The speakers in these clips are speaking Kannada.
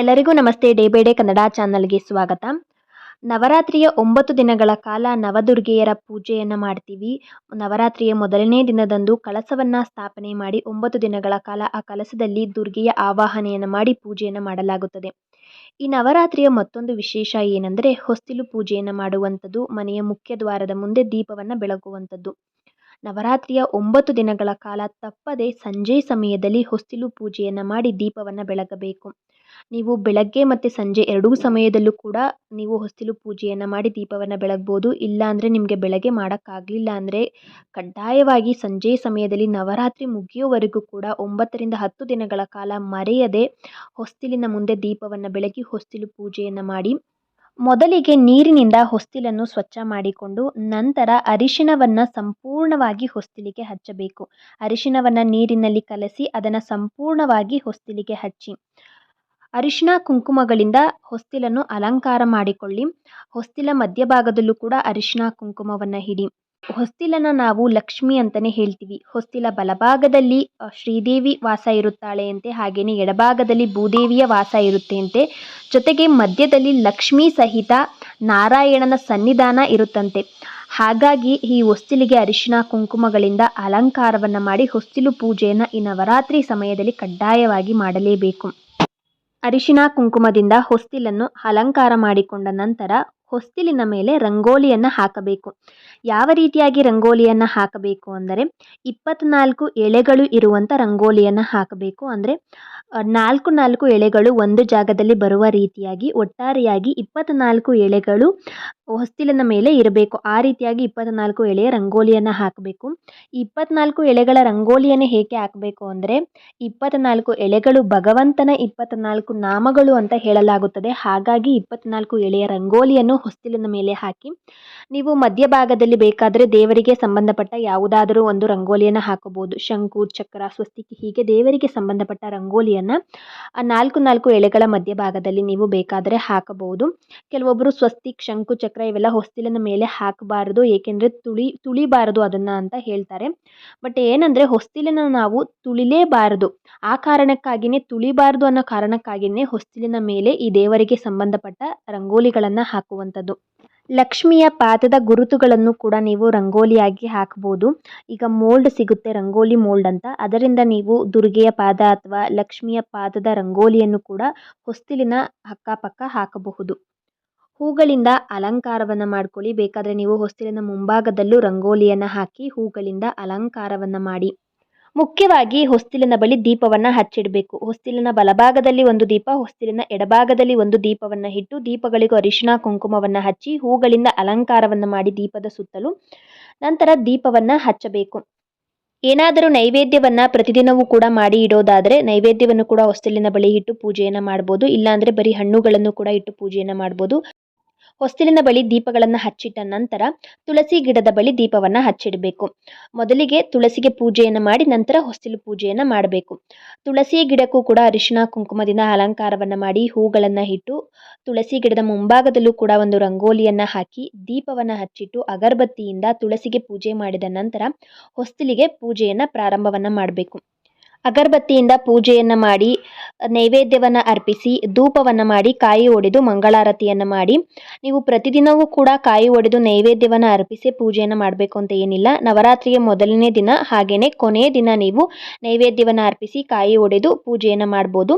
ಎಲ್ಲರಿಗೂ ನಮಸ್ತೆ. ಡೇ ಬೈ ಡೇ ಕನ್ನಡ ಚಾನಲ್ಗೆ ಸ್ವಾಗತ. ನವರಾತ್ರಿಯ ಒಂಬತ್ತು ದಿನಗಳ ಕಾಲ ನವದುರ್ಗೆಯರ ಪೂಜೆಯನ್ನು ಮಾಡ್ತೀವಿ. ನವರಾತ್ರಿಯ ಮೊದಲನೇ ದಿನದಂದು ಕಳಸವನ್ನು ಸ್ಥಾಪನೆ ಮಾಡಿ ಒಂಬತ್ತು ದಿನಗಳ ಕಾಲ ಆ ಕಲಸದಲ್ಲಿ ದುರ್ಗೆಯ ಆವಾಹನೆಯನ್ನು ಮಾಡಿ ಪೂಜೆಯನ್ನು ಮಾಡಲಾಗುತ್ತದೆ. ಈ ನವರಾತ್ರಿಯ ಮತ್ತೊಂದು ವಿಶೇಷ ಏನೆಂದರೆ ಹೊಸ್ತಿಲು ಪೂಜೆಯನ್ನು ಮಾಡುವಂಥದ್ದು, ಮನೆಯ ಮುಖ್ಯ ದ್ವಾರದ ಮುಂದೆ ದೀಪವನ್ನು ಬೆಳಗುವಂಥದ್ದು ನವರಾತ್ರಿಯ ಒಂಬತ್ತು ದಿನಗಳ ಕಾಲ ತಪ್ಪದೆ ಸಂಜೆ ಸಮಯದಲ್ಲಿ ಹೊಸ್ತಿಲು ಪೂಜೆಯನ್ನು ಮಾಡಿ ದೀಪವನ್ನು ಬೆಳಗಬೇಕು ನೀವು ಬೆಳಗ್ಗೆ ಮತ್ತು ಸಂಜೆ ಎರಡೂ ಸಮಯದಲ್ಲೂ ಕೂಡ ನೀವು ಹೊಸ್ತಿಲು ಪೂಜೆಯನ್ನು ಮಾಡಿ ದೀಪವನ್ನು ಬೆಳಗ್ಬೋದು. ಇಲ್ಲ ಅಂದರೆ ನಿಮಗೆ ಬೆಳಗ್ಗೆ ಮಾಡೋಕ್ಕಾಗಲಿಲ್ಲ ಅಂದರೆ ಕಡ್ಡಾಯವಾಗಿ ಸಂಜೆ ಸಮಯದಲ್ಲಿ ನವರಾತ್ರಿ ಮುಗಿಯೋವರೆಗೂ ಕೂಡ ಒಂಬತ್ತರಿಂದ ಹತ್ತು ದಿನಗಳ ಕಾಲ ಮರೆಯದೆ ಹೊಸ್ತಿಲಿನ ಮುಂದೆ ದೀಪವನ್ನು ಬೆಳಗಿ ಹೊಸ್ತಿಲು ಪೂಜೆಯನ್ನು ಮಾಡಿ ಮೊದಲಿಗೆ ನೀರಿನಿಂದ ಹೊಸ್ತಿಲನ್ನು ಸ್ವಚ್ಛ ಮಾಡಿಕೊಂಡು ನಂತರ ಅರಿಶಿಣವನ್ನು ಸಂಪೂರ್ಣವಾಗಿ ಹೊಸ್ತಿಲಿಗೆ ಹಚ್ಚಬೇಕು. ಅರಿಶಿಣವನ್ನು ನೀರಿನಲ್ಲಿ ಕಲಸಿ ಅದನ್ನು ಸಂಪೂರ್ಣವಾಗಿ ಹೊಸ್ತಿಲಿಗೆ ಹಚ್ಚಿ. ಅರಿಶಿಣ ಕುಂಕುಮಗಳಿಂದ ಹೊಸ್ತಿಲನ್ನು ಅಲಂಕಾರ ಮಾಡಿಕೊಳ್ಳಿ. ಹೊಸ್ತಿಲ ಮಧ್ಯಭಾಗದಲ್ಲೂ ಕೂಡ ಅರಿಶಿಣ ಕುಂಕುಮವನ್ನು ಇಡಿ. ಹೊಸ್ತಿಲನ್ನು ನಾವು ಲಕ್ಷ್ಮಿ ಅಂತಲೇ ಹೇಳ್ತೀವಿ. ಹೊಸ್ತಿಲ ಬಲಭಾಗದಲ್ಲಿ ಶ್ರೀದೇವಿ ವಾಸ ಇರುತ್ತಾಳೆಯಂತೆ ಹಾಗೆಯೇ ಎಡಭಾಗದಲ್ಲಿ ಭೂದೇವಿಯ ವಾಸ ಇರುತ್ತೆಯಂತೆ ಜೊತೆಗೆ ಮಧ್ಯದಲ್ಲಿ ಲಕ್ಷ್ಮಿ ಸಹಿತ ನಾರಾಯಣನ ಸನ್ನಿಧಾನ ಇರುತ್ತಂತೆ. ಹಾಗಾಗಿ ಈ ಹೊಸ್ತಿಲಿಗೆ ಅರಿಶಿಣ ಕುಂಕುಮಗಳಿಂದ ಅಲಂಕಾರವನ್ನು ಮಾಡಿ, ಹೊಸ್ತಿಲು ಪೂಜೆಯನ್ನು ಈ ನವರಾತ್ರಿ ಸಮಯದಲ್ಲಿ ಕಡ್ಡಾಯವಾಗಿ ಮಾಡಲೇಬೇಕು. ಅರಿಶಿನ ಕುಂಕುಮದಿಂದ ಹೊಸ್ತಿಲನ್ನು ಅಲಂಕಾರ ಮಾಡಿಕೊಂಡ ನಂತರ ಹೊಸ್ತಿಲಿನ ಮೇಲೆ ರಂಗೋಲಿಯನ್ನು ಹಾಕಬೇಕು. ಯಾವ ರೀತಿಯಾಗಿ ರಂಗೋಲಿಯನ್ನು ಹಾಕಬೇಕು ಅಂದರೆ ಇಪ್ಪತ್ತ್ನಾಲ್ಕು ಎಳೆಗಳು ಇರುವಂಥ ರಂಗೋಲಿಯನ್ನು ಹಾಕಬೇಕು. ಅಂದರೆ ನಾಲ್ಕು ನಾಲ್ಕು ಎಳೆಗಳು ಒಂದು ಜಾಗದಲ್ಲಿ ಬರುವ ರೀತಿಯಾಗಿ, ಒಟ್ಟಾರೆಯಾಗಿ ಇಪ್ಪತ್ತ್ನಾಲ್ಕು ಎಳೆಗಳು ಹೊಸ್ತಿಲಿನ ಮೇಲೆ ಇರಬೇಕು. ಆ ರೀತಿಯಾಗಿ ಇಪ್ಪತ್ತ್ನಾಲ್ಕು ಎಳೆಯ ರಂಗೋಲಿಯನ್ನು ಹಾಕಬೇಕು. ಈ ಇಪ್ಪತ್ತ್ನಾಲ್ಕು ಎಳೆಗಳ ರಂಗೋಲಿಯನ್ನು ಹೇಗೆ ಹಾಕಬೇಕು ಅಂದರೆ ಇಪ್ಪತ್ತ್ನಾಲ್ಕು ಎಳೆಗಳು ಭಗವಂತನ ಇಪ್ಪತ್ತ್ನಾಲ್ಕು ನಾಮಗಳು ಅಂತ ಹೇಳಲಾಗುತ್ತದೆ. ಹಾಗಾಗಿ ಇಪ್ಪತ್ತ್ನಾಲ್ಕು ಎಳೆಯ ರಂಗೋಲಿಯನ್ನು ಹೊಸ್ತಿಲಿನ ಮೇಲೆ ಹಾಕಿ, ನೀವು ಮಧ್ಯಭಾಗದಲ್ಲಿ ಬೇಕಾದರೆ ದೇವರಿಗೆ ಸಂಬಂಧಪಟ್ಟ ಯಾವುದಾದರೂ ಒಂದು ರಂಗೋಲಿಯನ್ನು ಹಾಕಬಹುದು. ಶಂಕು, ಚಕ್ರ, ಸ್ವಸ್ತಿಕೆ ಹೀಗೆ ದೇವರಿಗೆ ಸಂಬಂಧಪಟ್ಟ ರಂಗೋಲಿಯನ್ನು ಆ ನಾಲ್ಕು ನಾಲ್ಕು ಎಳೆಗಳ ಮಧ್ಯಭಾಗದಲ್ಲಿ ನೀವು ಬೇಕಾದರೆ ಹಾಕಬಹುದು. ಕೆಲವೊಬ್ಬರು ಸ್ವಸ್ತಿಕ್ ಶಂಕು, ಚಕ್ರ ಇವೆಲ್ಲ ಹೊಸ್ತಿಲಿನ ಮೇಲೆ ಹಾಕಬಾರದು, ಏಕೆಂದರೆ ತುಳಿ, ತುಳಿಬಾರದು ಅದನ್ನು ಅಂತ ಹೇಳ್ತಾರೆ. ಬಟ್ ಏನಂದರೆ ಹೊಸ್ತಿಲಿನ ನಾವು ತುಳಿಲೇಬಾರದು. ಆ ಕಾರಣಕ್ಕಾಗಿಯೇ ತುಳಿಬಾರದು ಅನ್ನೋ ಕಾರಣಕ್ಕಾಗಿಯೇ ಹೊಸ್ತಿಲಿನ ಮೇಲೆ ಈ ದೇವರಿಗೆ ಸಂಬಂಧಪಟ್ಟ ರಂಗೋಲಿಗಳನ್ನು ಹಾಕುವಂಥದ್ದು. ಲಕ್ಷ್ಮಿಯ ಪಾದದ ಗುರುತುಗಳನ್ನು ಕೂಡ ನೀವು ರಂಗೋಲಿಯಾಗಿ ಹಾಕ್ಬೋದು. ಈಗ ಮೋಲ್ಡ್ ಸಿಗುತ್ತೆ, ರಂಗೋಲಿ ಮೋಲ್ಡ್ ಅಂತ. ಅದರಿಂದ ನೀವು ದುರ್ಗೆಯ ಪಾದ ಅಥವಾ ಲಕ್ಷ್ಮಿಯ ಪಾದದ ರಂಗೋಲಿಯನ್ನು ಕೂಡ ಹೊಸ್ತಿಲಿನ ಅಕ್ಕಪಕ್ಕ ಹಾಕಬಹುದು. ಹೂಗಳಿಂದ ಅಲಂಕಾರವನ್ನು ಮಾಡ್ಕೊಳ್ಳಿ. ಬೇಕಾದರೆ ನೀವು ಹೊಸ್ತಿಲಿನ ಮುಂಭಾಗದಲ್ಲೂ ರಂಗೋಲಿಯನ್ನು ಹಾಕಿ ಹೂಗಳಿಂದ ಅಲಂಕಾರವನ್ನು ಮಾಡಿ. ಮುಖ್ಯವಾಗಿ ಹೊಸ್ತಿಲಿನ ಬಳಿ ದೀಪವನ್ನು ಹಚ್ಚಿಡಬೇಕು. ಹೊಸ್ತಿಲಿನ ಬಲಭಾಗದಲ್ಲಿ ಒಂದು ದೀಪ, ಹೊಸ್ತಿಲಿನ ಎಡಭಾಗದಲ್ಲಿ ಒಂದು ದೀಪವನ್ನು ಇಟ್ಟು ದೀಪಗಳಿಗೂ ಅರಿಶಿಣ, ಕುಂಕುಮವನ್ನು ಹಚ್ಚಿ, ಹೂಗಳಿಂದ ಅಲಂಕಾರವನ್ನು ಮಾಡಿ ದೀಪದ ಸುತ್ತಲೂ ನಂತರ ದೀಪವನ್ನು ಹಚ್ಚಬೇಕು. ಏನಾದರೂ ನೈವೇದ್ಯವನ್ನು ಪ್ರತಿದಿನವೂ ಕೂಡ ಮಾಡಿ ಇಡೋದಾದರೆ ನೈವೇದ್ಯವನ್ನು ಕೂಡ ಹೊಸ್ತಿಲಿನ ಬಳಿ ಇಟ್ಟು ಪೂಜೆಯನ್ನು ಮಾಡ್ಬೋದು. ಇಲ್ಲಾಂದರೆ ಬರೀ ಹಣ್ಣುಗಳನ್ನು ಕೂಡ ಇಟ್ಟು ಪೂಜೆಯನ್ನು ಮಾಡ್ಬೋದು. ಹೊಸ್ತಿಲಿನ ಬಳಿ ದೀಪಗಳನ್ನು ಹಚ್ಚಿಟ್ಟ ನಂತರ ತುಳಸಿ ಗಿಡದ ಬಳಿ ದೀಪವನ್ನು ಹಚ್ಚಿಡಬೇಕು. ಮೊದಲಿಗೆ ತುಳಸಿಗೆ ಪೂಜೆಯನ್ನು ಮಾಡಿ ನಂತರ ಹೊಸ್ತಿಲು ಪೂಜೆಯನ್ನು ಮಾಡಬೇಕು. ತುಳಸಿ ಗಿಡಕ್ಕೂ ಕೂಡ ಅರಿಶಿನ ಕುಂಕುಮದಿಂದ ಅಲಂಕಾರವನ್ನು ಮಾಡಿ ಹೂಗಳನ್ನು ಇಟ್ಟು ತುಳಸಿ ಗಿಡದ ಮುಂಭಾಗದಲ್ಲೂ ಕೂಡ ಒಂದು ರಂಗೋಲಿಯನ್ನು ಹಾಕಿ ದೀಪವನ್ನು ಹಚ್ಚಿಟ್ಟು ಅಗರಬತ್ತಿಯಿಂದ ತುಳಸಿಗೆ ಪೂಜೆ ಮಾಡಿದ ನಂತರ ಹೊಸ್ತಿಲಿಗೆ ಪೂಜೆಯನ್ನು ಪ್ರಾರಂಭವನ್ನು ಮಾಡಬೇಕು. ಅಗರಬತ್ತಿಯಿಂದ ಪೂಜೆಯನ್ನು ಮಾಡಿ, ನೈವೇದ್ಯವನ್ನು ಅರ್ಪಿಸಿ, ಧೂಪವನ್ನು ಮಾಡಿ, ಕಾಯಿ ಒಡೆದು ಮಂಗಳಾರತಿಯನ್ನು ಮಾಡಿ. ನೀವು ಪ್ರತಿದಿನವೂ ಕೂಡ ಕಾಯಿ ಒಡೆದು ನೈವೇದ್ಯವನ್ನು ಅರ್ಪಿಸಿ ಪೂಜೆಯನ್ನು ಮಾಡಬೇಕು ಅಂತ ಏನಿಲ್ಲ. ನವರಾತ್ರಿಯ ಮೊದಲನೇ ದಿನ ಹಾಗೆಯೇ ಕೊನೆಯ ದಿನ ನೀವು ನೈವೇದ್ಯವನ್ನು ಅರ್ಪಿಸಿ, ಕಾಯಿ ಒಡೆದು ಪೂಜೆಯನ್ನು ಮಾಡ್ಬೋದು.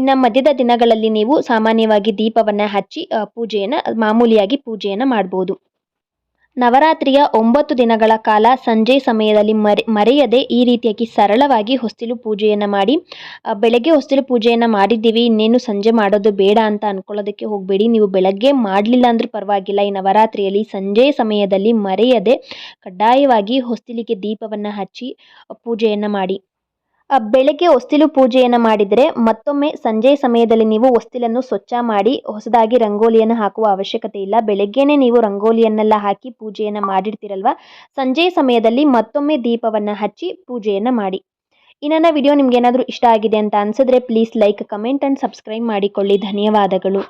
ಇನ್ನು ಮಧ್ಯದ ದಿನಗಳಲ್ಲಿ ನೀವು ಸಾಮಾನ್ಯವಾಗಿ ದೀಪವನ್ನು ಹಚ್ಚಿ ಪೂಜೆಯನ್ನು, ಮಾಮೂಲಿಯಾಗಿ ಪೂಜೆಯನ್ನು ಮಾಡ್ಬೋದು. ನವರಾತ್ರಿಯ ಒಂಬತ್ತು ದಿನಗಳ ಕಾಲ ಸಂಜೆ ಸಮಯದಲ್ಲಿ ಮರೆ, ಮರೆಯದೆ ಈ ರೀತಿಯಾಗಿ ಸರಳವಾಗಿ ಹೊಸ್ತಿಲು ಪೂಜೆಯನ್ನು ಮಾಡಿ ಬೆಳಗ್ಗೆ ಹೊಸ್ತಿಲು ಪೂಜೆಯನ್ನು ಮಾಡಿದ್ದೀವಿ, ಇನ್ನೇನು ಸಂಜೆ ಮಾಡೋದು ಬೇಡ ಅಂತ ಅಂದ್ಕೊಳ್ಳೋದಕ್ಕೆ ಹೋಗಬೇಡಿ, ನೀವು ಬೆಳಗ್ಗೆ ಮಾಡಲಿಲ್ಲ ಅಂದರೂ ಪರವಾಗಿಲ್ಲ, ಈ ನವರಾತ್ರಿಯಲ್ಲಿ ಸಂಜೆ ಸಮಯದಲ್ಲಿ ಮರೆಯದೆ ಕಡ್ಡಾಯವಾಗಿ ಹೊಸ್ತಿಲಿಗೆ ದೀಪವನ್ನು ಹಚ್ಚಿ ಪೂಜೆಯನ್ನು ಮಾಡಿ. ಬೆಳಗ್ಗೆ ಹೊಸ್ತಿಲು ಪೂಜೆಯನ್ನು ಮಾಡಿದರೆ ಮತ್ತೊಮ್ಮೆ ಸಂಜೆ ಸಮಯದಲ್ಲಿ ನೀವು ಹೊಸ್ತಿಲನ್ನು ಸ್ವಚ್ಛ ಮಾಡಿ ಹೊಸದಾಗಿ ರಂಗೋಲಿಯನ್ನು ಹಾಕುವ ಅವಶ್ಯಕತೆ ಇಲ್ಲ. ಬೆಳಗ್ಗೆನೇ ನೀವು ರಂಗೋಲಿಯನ್ನೆಲ್ಲ ಹಾಕಿ ಪೂಜೆಯನ್ನು ಮಾಡಿರ್ತೀರಲ್ವ? ಸಂಜೆ ಸಮಯದಲ್ಲಿ ಮತ್ತೊಮ್ಮೆ ದೀಪವನ್ನು ಹಚ್ಚಿ ಪೂಜೆಯನ್ನು ಮಾಡಿ. ಇನ್ನೊಂದು ವಿಡಿಯೋ ನಿಮ್ಗೆ ಏನಾದರೂ ಇಷ್ಟ ಆಗಿದೆ ಅಂತ ಅನಿಸಿದ್ರೆ please like comment and subscribe ಮಾಡಿಕೊಳ್ಳಿ. ಧನ್ಯವಾದಗಳು.